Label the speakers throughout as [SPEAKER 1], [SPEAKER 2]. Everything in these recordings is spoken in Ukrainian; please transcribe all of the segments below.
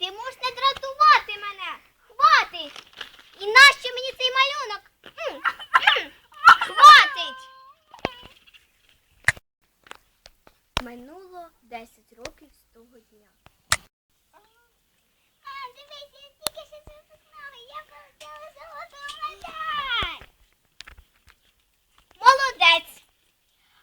[SPEAKER 1] Ти можеш не дратувати мене. Хватить. І нащо мені цей малюнок? М, м, Хватить. Минуло 10 років з того дня. А, дивись, я тільки що це познала. Я хотіла золоту медаль. Молодець.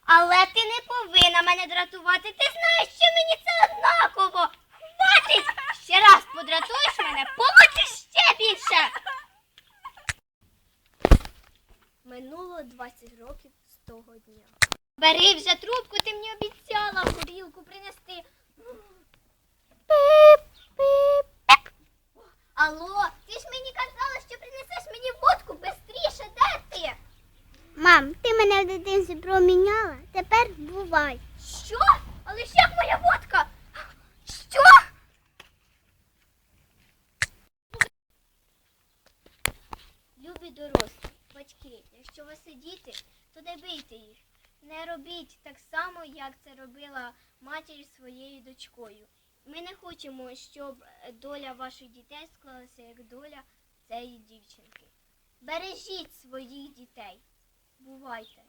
[SPEAKER 1] Але ти не повинна мене дратувати. Ти знаєш, що мені це однаково. Хватить! Ще раз подратуєш мене, получиш ще більше. Минуло 20 років з того дня. Бери вже трубку, ти мені обіцяла горілку принести. Пип, пип, пип. Алло, ти ж мені казала, що принесеш мені водку бистріше, де ти?
[SPEAKER 2] Мам, ти мене в дитинстві проміняла, тепер бувай.
[SPEAKER 1] Що? Але ж як моя водка? Що? Любі дорослі, батьки, якщо ви сидіти, то не бийте їх. Не робіть так само, як це робила матір своєю дочкою. Ми не хочемо, щоб доля ваших дітей склалася як доля цієї дівчинки. Бережіть своїх дітей. Бувайте!